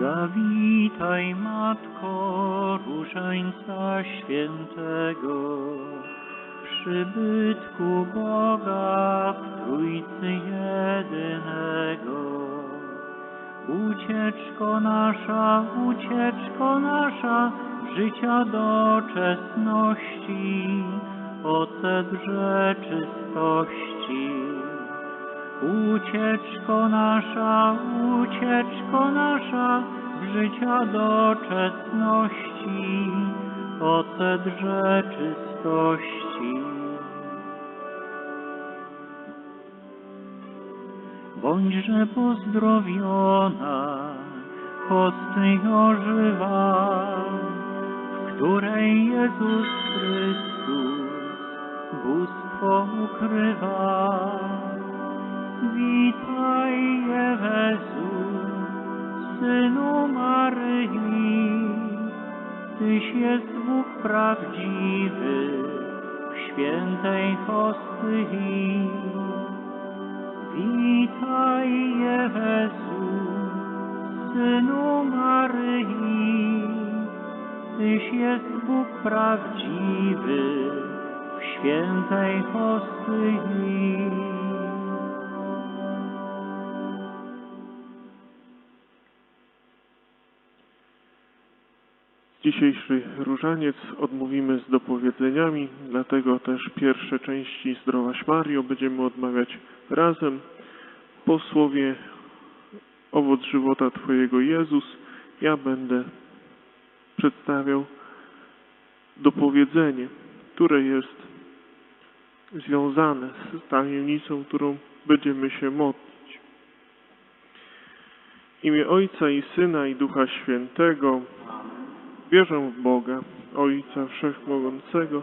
Zawitaj, Matko Różańca Świętego, przybytku Boga w Trójcy Jedynego. Ucieczko nasza, ucieczko nasza, życia doczesności, ocet rzeczystości. Ucieczko nasza, ucieczko nasza, życia doczesności, ocet rzeczystości. Bądźże pozdrowiona, hosty ożywa, w której Jezus Chrystus bóstwo ukrywa. Witaj, Jezu, Synu Maryi, Tyś jest Bóg prawdziwy w świętej hostyi. Witaj, Jezu, Synu Maryi, Tyś jest Bóg prawdziwy w świętej hostyi. Dzisiejszy różaniec odmówimy z dopowiedzeniami, dlatego też pierwsze części Zdrowaś Mario będziemy odmawiać razem. Po słowie owoc żywota Twojego Jezus ja będę przedstawiał dopowiedzenie, które jest związane z tajemnicą, którą będziemy się modlić. W imię Ojca i Syna i Ducha Świętego Wierzę w Boga, Ojca Wszechmogącego,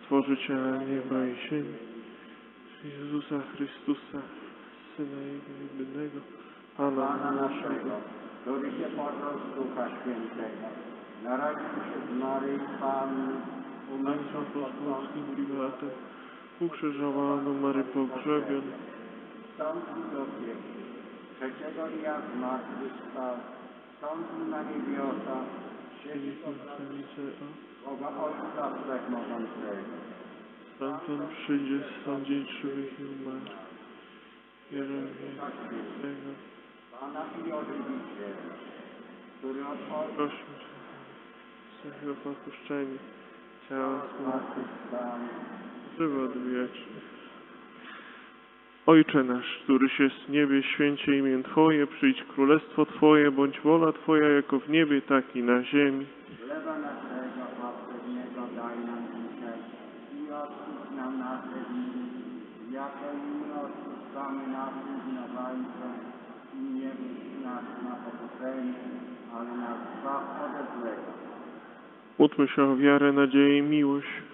Stworzyciela nieba i ziemi, Jezusa Chrystusa, Syna Jego jedynego, Pana Pana naszego, który się począł z Ducha Świętego, narodził się z Maryi Panny, Męża pod polskim priwatem, ukrzyżowano Mary pogrzebion, wstąpił do piekła. Trzeciego dnia zmartwychwstał, wstąpił na niebiosa, stamtąd przyjdzie sądzić żywych i umarłych. Wierzę w Jezusa Świętego, Pana i Ożywiciela, który od Ojca prośmy się o odpuszczenie ciała zmartwychwstał, żywot wieczny. Ojcze nasz, któryś jest w niebie, święcie imię Twoje, przyjdź królestwo Twoje, bądź wola Twoja jako w niebie, tak i na ziemi. Chleba naszego powszedniego daj nam dzisiaj i odpuść nam nasze winy, jako i my odpuszczamy naszym winowajcom i nie wódź nas na pokuszenie, ale nas zbaw ode złego. Módlmy się o wiarę, nadzieję i miłość.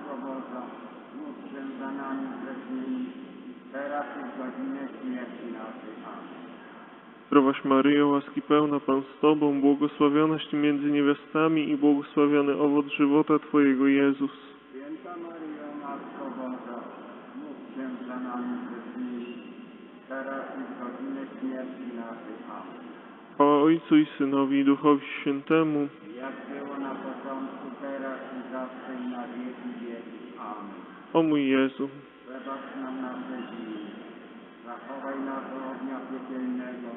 w godzinę śmierci naszej. Amen. Zdrowaś Maryjo, łaski pełna Pan z Tobą, błogosławionaś Ty między niewiastami i błogosławiony owoc żywota Twojego Jezus. Święta Maryjo, Matko Boża, módl się za nami grzesznymi, teraz i w godzinę śmierci naszej. Amen. Chwała Ojcu i Synowi i Duchowi Świętemu. Jak było na początku, teraz i zawsze i na wieki wieków. Amen. O mój Jezu, Wybacz zachowaj nas od ognia piekielnego,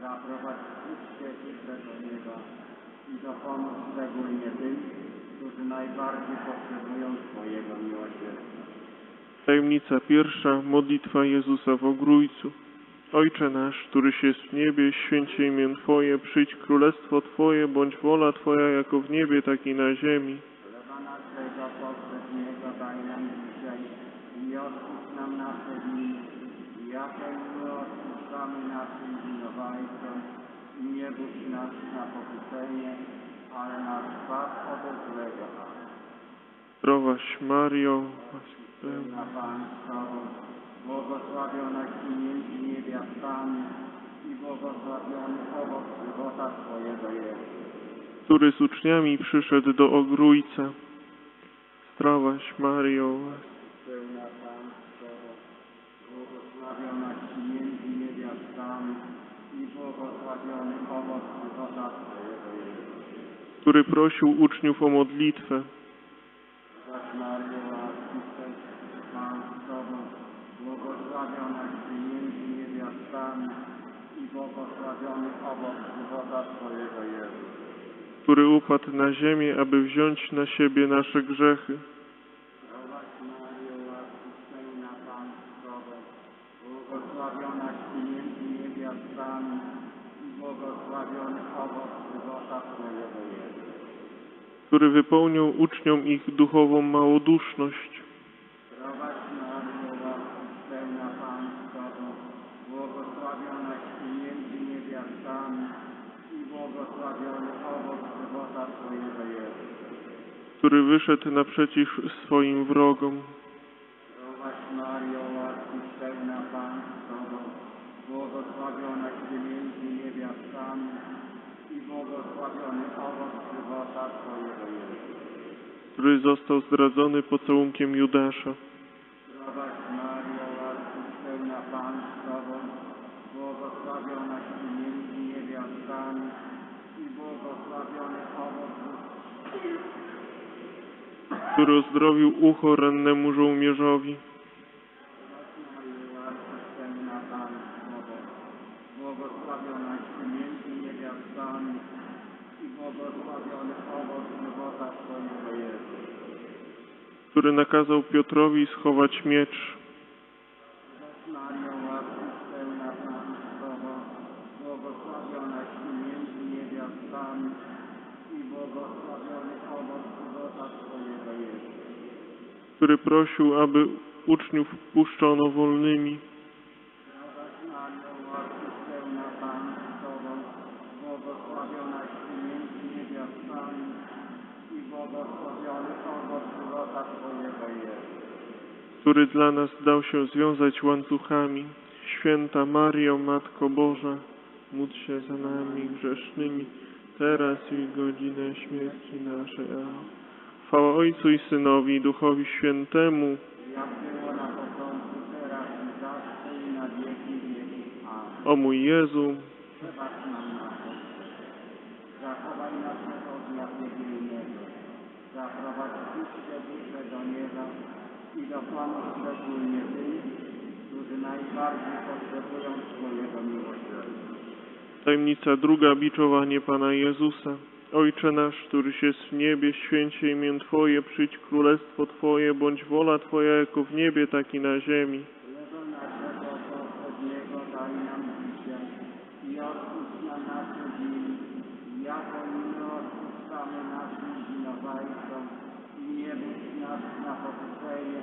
zaprowadź wszystkie do nieba i dopomóż szczególnie tym, którzy najbardziej potrzebują Twojego miłosierdzia. tajemnica pierwsza, modlitwa Jezusa w Ogrójcu. Ojcze nasz, któryś jest w niebie, święcie imię Twoje, przyjdź królestwo Twoje, bądź wola Twoja jako w niebie, tak i na ziemi. Chleba naszego powszedniego daj nam dzisiaj i odpuść nam nasze winy, jakie my odpuszczamy naszym winowajcom i nie budź nas na pokuszenie, ale nas zbaw ode złego. Zdrowaś Mario, Pełna Pan z Tobą, błogosławionaś Ty między niewiastami i błogosławiony owoc żywota Twojego Jezus. który z uczniami przyszedł do Ogrójca. Zdrowaś Mario, Pełna który prosił uczniów o modlitwę. Który upadł na ziemię, aby wziąć na siebie nasze grzechy, Zdrowaś Maryjo, łaski pełna Pan z Tobą, błogosławionaś Ty między niewiastami i błogosławiony owoc żywota Twojego Jezus. Który wypełnił uczniom ich duchową małoduszność, który wyszedł naprzeciw swoim wrogom, Zdrowaś Maryjo, łaski pełna Pan z Tobą, błogosławionaś Ty między niewiastami i błogosławiony owoc żywota Twojego Jezus. który został zdradzony pocałunkiem Judasza, Zdrowaś Maryjo, łaski pełna Pan z Tobą, błogosławionaś Ty między niewiastami i błogosławiony owoc który uzdrowił ucho rannemu żołnierzowi, Maryjo, łaski pełna Pan z Tobą, błogosławionaś Ty między niewiastami i błogosławiony owoc żywota Twojego Jezus. Który nakazał Piotrowi schować miecz, który prosił, aby uczniów puszczono wolnymi, Zdrowaś Maryjo, łaski pełna Pan z Tobą, błogosławionaś Ty między niewiastami i błogosławiony owoc żywota Twojego Jezus. Który dla nas dał się związać łańcuchami. Święta Mario, Matko Boża, módl się za nami grzesznymi, teraz i w godzinę śmierci naszej. Amen. Chwała Ojcu i Synowi i Duchowi Świętemu, Jak było na początku, teraz i zawsze i na wieki wieków. Amen. o mój Jezu, Przebacz nam nasze grzechy. Zachowaj nas od niewielnego. Zaprowadź wszystkie dusze do nieba dopomóż szczególnie tym, którzy najbardziej potrzebują Twojego miłosierdzia. tajemnica druga, biczowanie Pana Jezusa. Ojcze nasz, któryś jest w niebie, święcie imię Twoje, przyjdź królestwo Twoje, bądź wola Twoja jako w niebie, tak i na ziemi. Chleba naszego poprzedniego daj nam dzisiaj i odpuść nam nasze winy, jako i my odpuszczamy naszym winowajcom i nie budź nas na pokuszenie,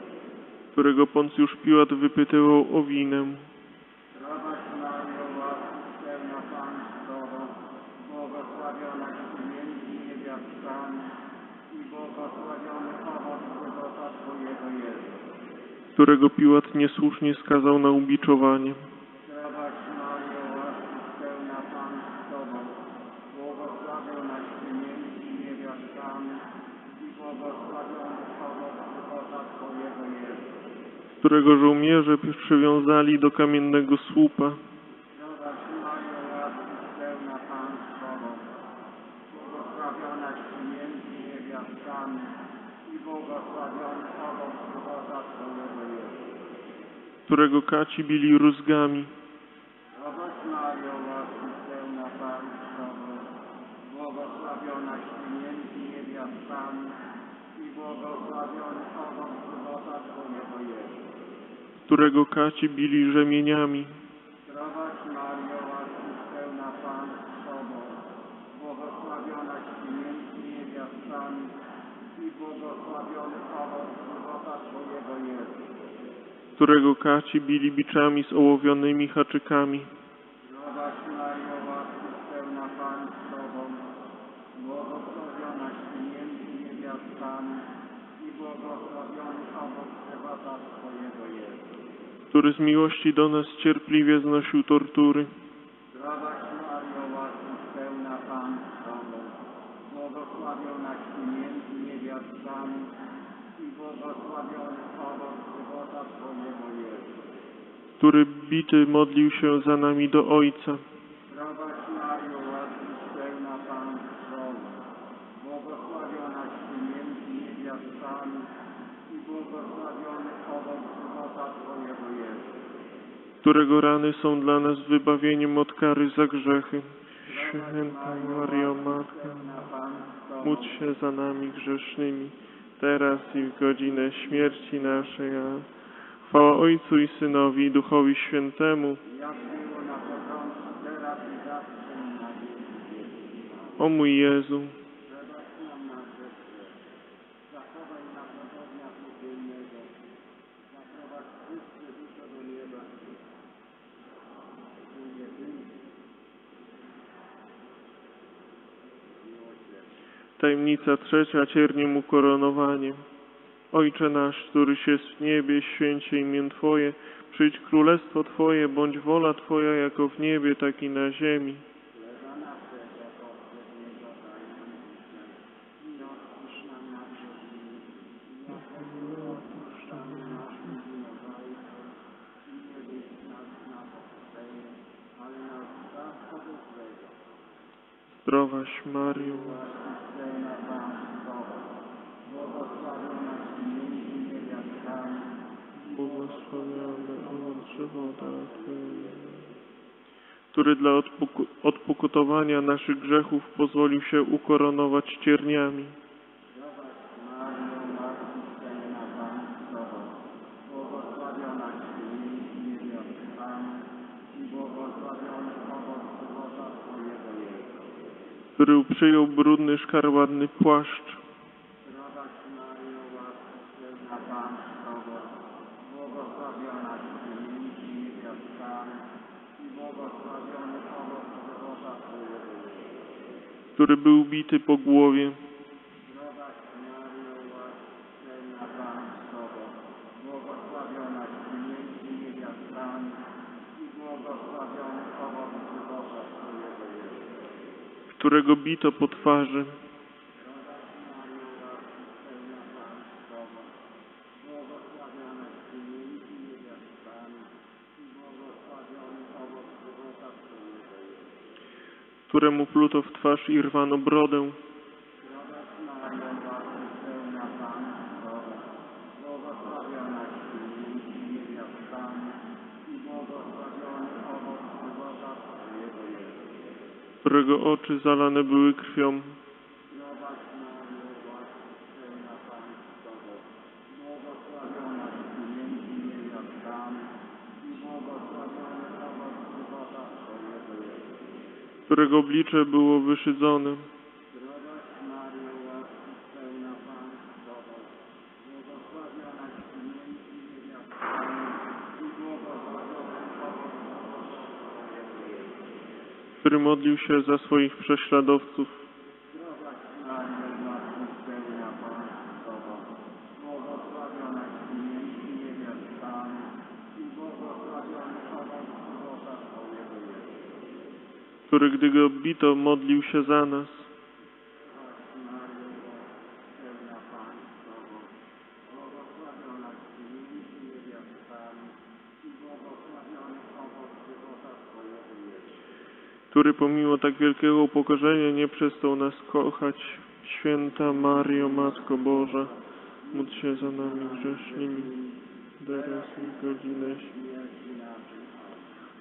którego Poncjusz Piłat wypytywał o winę, którego Piłat niesłusznie skazał na ubiczowanie, Zdrowaś Mario, łaski pełna Pan z Tobą, błogosławionaś Ty między niewiastami i błogosławiony owoc żywota Twojego Jezus. Którego żołnierze przywiązali do kamiennego słupa, którego kaci bili rózgami, błogosławiony owoc żywota Twojego. Którego kaci bili rzemieniami, Zdrowaś Mario, łaski pełna Pan z Tobą, błogosławionaś Ty między niewiastami i błogosławiony owoc żywota Twojego Jezus. którego kaci bili biczami z ołowionymi haczykami, Zdrowaś Mario, łaski pełna Pan z Tobą, błogosławionaś Ty między niewiastami i błogosławiony owoc żywota Twojego Jezus. Który z miłości do nas cierpliwie znosił tortury, Zdrowaś Mario, łaski pełna Pan z Tobą, błogosławionaś Ty między niewiastami i błogosławiony owoc żywota Twojego Jezus. który bity modlił się za nami do Ojca, Zdrowaś Mario, łaski pełna Pan z Tobą, błogosławionaś Ty między niewiastami i błogosławiony owoc żywota Twojego Jezus. Którego rany są dla nas wybawieniem od kary za grzechy. Święta Mario Matko, módl się za nami grzesznymi, teraz i w godzinę śmierci naszej. Chwała Ojcu i Synowi i Duchowi Świętemu. O mój Jezu, Przebacz nam nasze grzechy. Zachowaj nas od ognia piekielnego. Zaprowadź wszystkie dusze do nieba. Ty jedyny. Miłosierdzie. Tajemnica trzecia, cierniem ukoronowaniem. Ojcze nasz, któryś jest w niebie, święcie imię Twoje, przyjdź królestwo Twoje, bądź wola Twoja jako w niebie, tak i na ziemi. Chleba naszego powszedniego daj nam dzisiaj i odpuść nam nasze winy, jako my odpuszczamy naszym winowajcom i nie wyjdź nas na pokuszenie, ale nas zbaw od złego. Zdrowaś Maryjo, Łaski pełna Pan z Tobą, błogosławionaś Ty między niewiastami owoc żywota Twojego, który dla odpuku- odpokutowania naszych grzechów pozwolił się ukoronować cierniami. Który przyjął brudny, szkarłatny płaszcz, Zdrowaś Maryjo, łaski pełna Pan z Tobą, błogosławionaś Ty między niewiastami i błogosławiony owoc żywota Twojego Jezus. Który był bity po głowie, Zdrowaś Maryjo, łaski pełna któremu pluto w twarz i rwano brodę, którego oczy zalane były krwią, Zdrowaś Maryjo, łaski pełna Pan z Tobą, błogosławionaś Ty między niewiastami i błogosławiony owoc żywota Twojego Jezus. którego oblicze było wyszydzone, Zdrowaś Maryjo, łaski pełna Pan z Tobą, błogosławionaś Ty między niewiastami i błogosławiony owoc żywota Twojego Jezus. który modlił się za swoich prześladowców, Zdrowaś Maryjo, łaski pełna Pan z Tobą, błogosławionaś Ty między niewiastami i błogosławiony owoc żywota Twojego Jezus. Który gdy go bito, modlił się za nas, który pomimo tak wielkiego upokorzenia nie przestał nas kochać. Święta Mario, Matko Boża, módl się za nami grzesznymi, teraz i godzinę śmierci.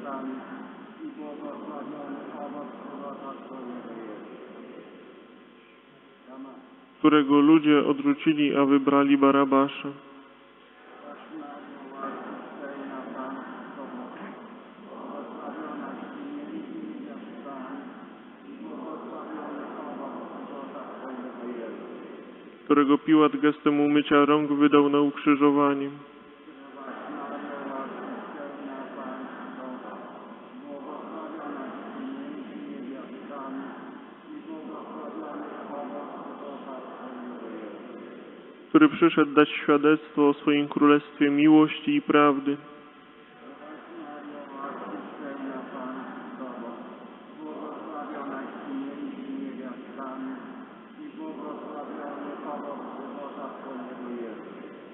i błogosławiony owoc Twojego którego ludzie odrzucili, a wybrali Barabasza. Którego Piłat gestem umycia rąk wydał na ukrzyżowanie. Zdrowaś Maryjo, łaski pełna Pan z Tobą, błogosławionaś Ty między niewiastami i błogosławiony owoc żywota Twojego jest. Który przyszedł dać świadectwo o swoim królestwie miłości i prawdy,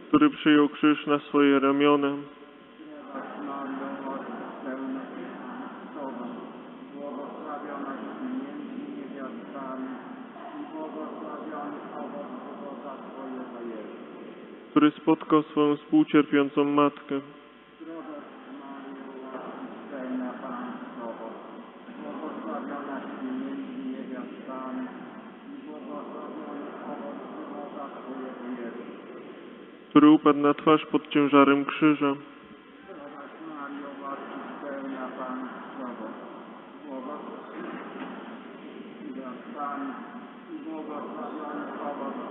który przyjął krzyż na swoje ramiona, Zdrowaś Maryjo, łaski pełna Pan z Tobą, błogosławionaś Ty między niewiastami i błogosławiony owoc żywota Twojego jest. Który spotkał swoją współcierpiącą matkę, który upadł na twarz pod ciężarem krzyża, błogosławiony owoc.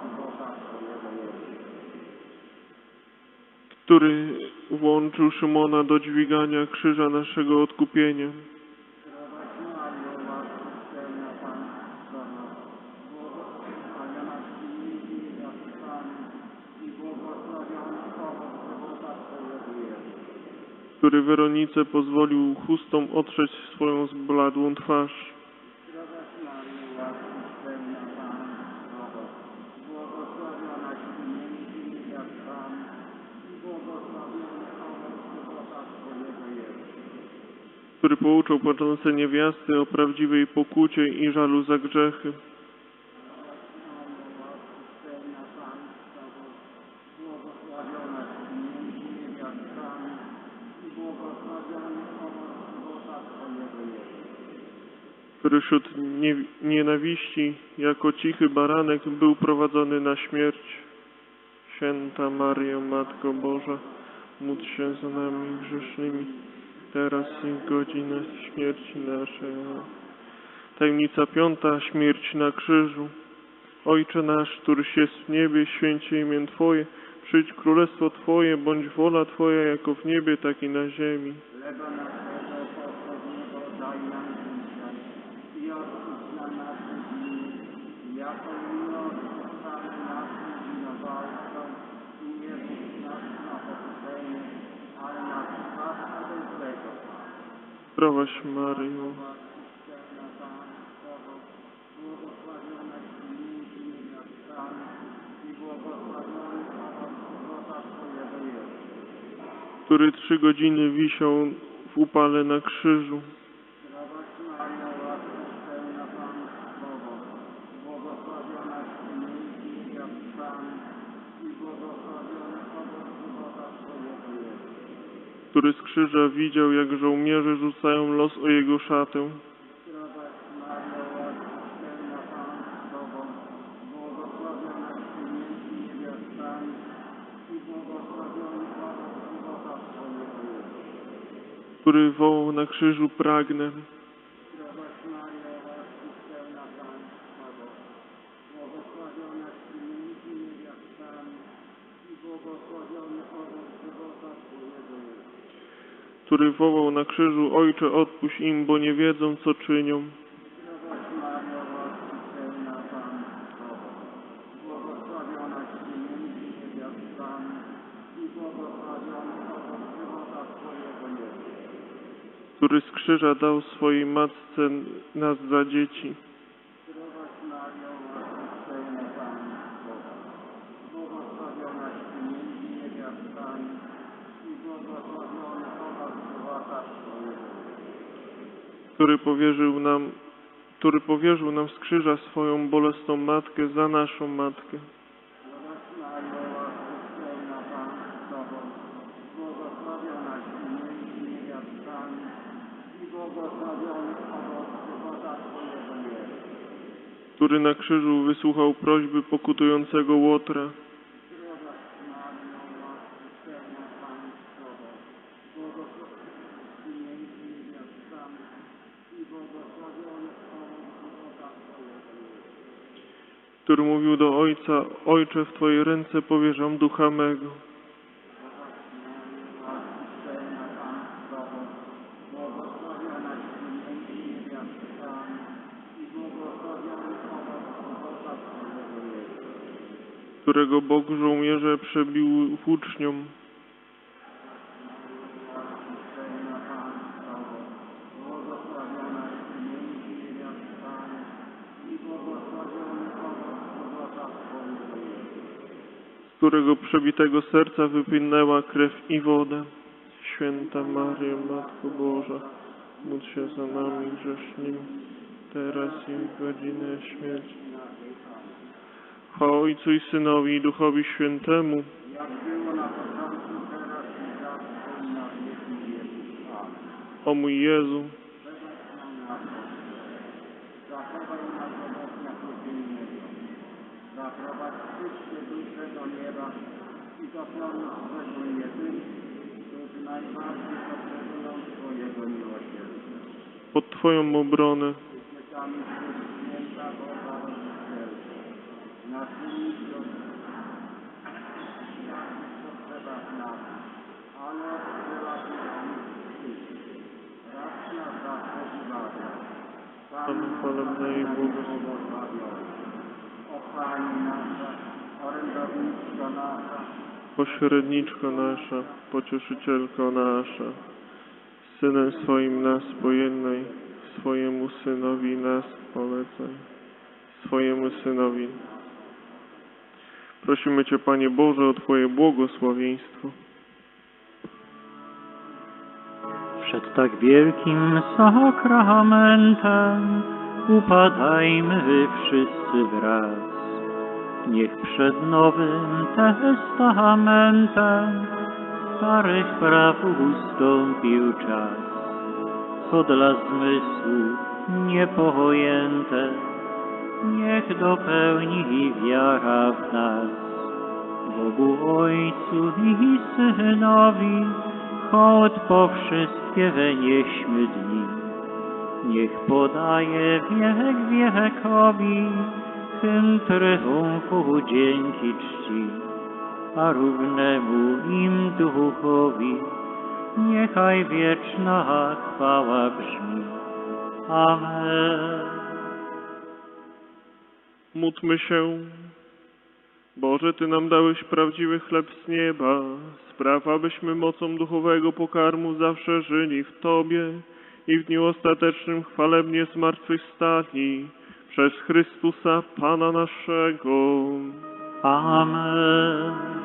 Który włączył Szymona do dźwigania krzyża naszego odkupienia, który Weronice pozwolił chustą otrzeć swoją zbladłą twarz, Zdrowaś Maryjo, łaski pełna Pan z Tobą, błogosławionaś Ty między niewiastami i błogosławiony owoc żywota Twojego jest. Który pouczał płaczące niewiasty o prawdziwej pokucie i żalu za grzechy, który wśród nie, nienawiści jako cichy baranek był prowadzony na śmierć. Święta Maryjo, Matko Boża, módl się za nami grzesznymi, teraz i w godzinę śmierci naszej. Tajemnica piąta, śmierć na krzyżu. Ojcze nasz, któryś jest w niebie, święcie imię Twoje, przyjdź królestwo Twoje, bądź wola Twoja jako w niebie, tak i na ziemi. Chleba naszego powszedniego daj nam dzisiaj i odpuść nam nasze winy, jako i my odpuszczamy naszym winowajcom i nie wódź nas na pokuszenie, ale nas zbaw ode złego. Zdrowaś Maryjo, Łaski pełna Pan z Tobą, błogosławionaś Ty między niewiastami i błogosławiony owoc żywota Twojego jest. który trzy godziny wisiał w upale na krzyżu, Zdrowaś Maryjo, łaski pełna Pan z Tobą, błogosławionaś Ty między niewiastami i błogosławiony owoc żywota Twojego jest. Który z krzyża widział, jak żołnierze rzucają los o jego szatę, który wołał na krzyżu pragnę, Zdrowaś Maryjo, łaski pełna Pan z Tobą, błogosławionaś Ty między niewiastami i błogosławiony który wołał na krzyżu, Ojcze odpuść im, bo nie wiedzą co czynią. Który z krzyża dał swojej matce nas za dzieci. Zdrowaś Mario, łaski pełna Pan z Tobą, błogosławionaś Ty między niewiastami i błogosławiony owoc żywota Twojego który powierzył nam, który powierzył nam z krzyża swoją bolesną matkę za naszą matkę. Który na krzyżu wysłuchał prośby pokutującego Łotra, Zdrowaś Mario, łaski pełna Pan z Tobą, błogosławionaś Ty między niewiastami i błogosławiony owoc żywota Twojego Jezus. Który mówił do Ojca, Ojcze, w Twoje ręce powierzam ducha mego. Zdrowaś Mario, łaski pełna Pan z Tobą, błogosławionaś Ty między niewiastami i błogosławiony owoc żywota Twojego Jezus. którego Bóg żołnierze przebił włócznią, Pełna Pan z Tobą, błogosławionaś Ty między niewiastami i błogosławiony owoc żywota Twojego Jezus. Którego przebitego serca wypłynęła krew i woda. Święta Maryjo, Matko Boża, módl się za nami grzesznymi, teraz i w godzinę śmierci. Chwała Ojcu i Synowi i Duchowi Świętemu, Jak było na początku, teraz i zawsze i na wieki wieków. Amen. o mój Jezu, Wybacz nam nasze grzechy. Zachowaj nas od ognia codziennego. Zaprowadź wszystkie dusze do nieba i dopełnij szczególnie tych, którzy najbardziej potrzebują Twojego miłosierdzia. pod Twoją obronę, Uciekamy przez święta Boga Rodzicielka. Naszymi siostrami potrzebach nas, ale odkryła się. Raz na zawsze i błogosławiony. O Pani nasza, orędowniczko nasza, pośredniczko nasza, pocieszycielko nasza, Synem swoim nas pojednaj, swojemu Synowi nas polecaj, swojemu Synowi. Prosimy Cię, Panie Boże, o Twoje błogosławieństwo. Przed tak wielkim sakramentem upadajmy wszyscy wraz. Niech przed Nowym Testamentem starych praw ustąpił czas, co dla zmysłu niepojęte, niech dopełni wiara w nas. Bogu Ojcu i Synowi hołd po wszystkie wynieśmy dni. Niech podaje wiek wiekowi hymn tryumfu dzięki czci, a równemu im duchowi niechaj wieczna chwała brzmi. Amen. Módlmy się. Boże, Ty nam dałeś prawdziwy chleb z nieba. Spraw, abyśmy mocą duchowego pokarmu zawsze żyli w Tobie i w dniu ostatecznym chwalebnie zmartwychwstali przez Chrystusa Pana naszego. Amen.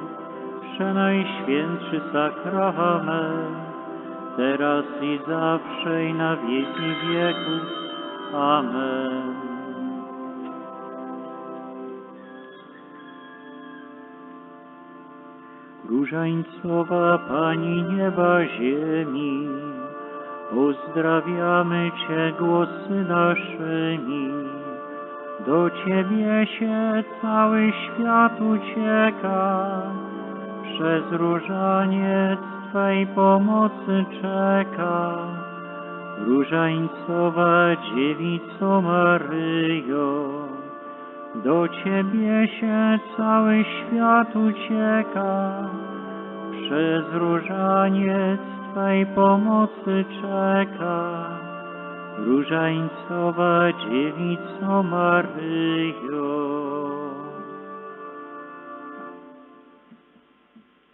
przenajświętszy sakrament, teraz i zawsze i na wieki wieków. Amen. Różańcowa Pani nieba ziemi, pozdrawiamy Cię głosy naszymi. Do Ciebie się cały świat ucieka, przez różaniec Twej pomocy czeka. Różańcowa Dziewico Maryjo, do Ciebie się cały świat ucieka, przez różaniec Twej pomocy czeka. Różańcowa Dziewico Maryjo.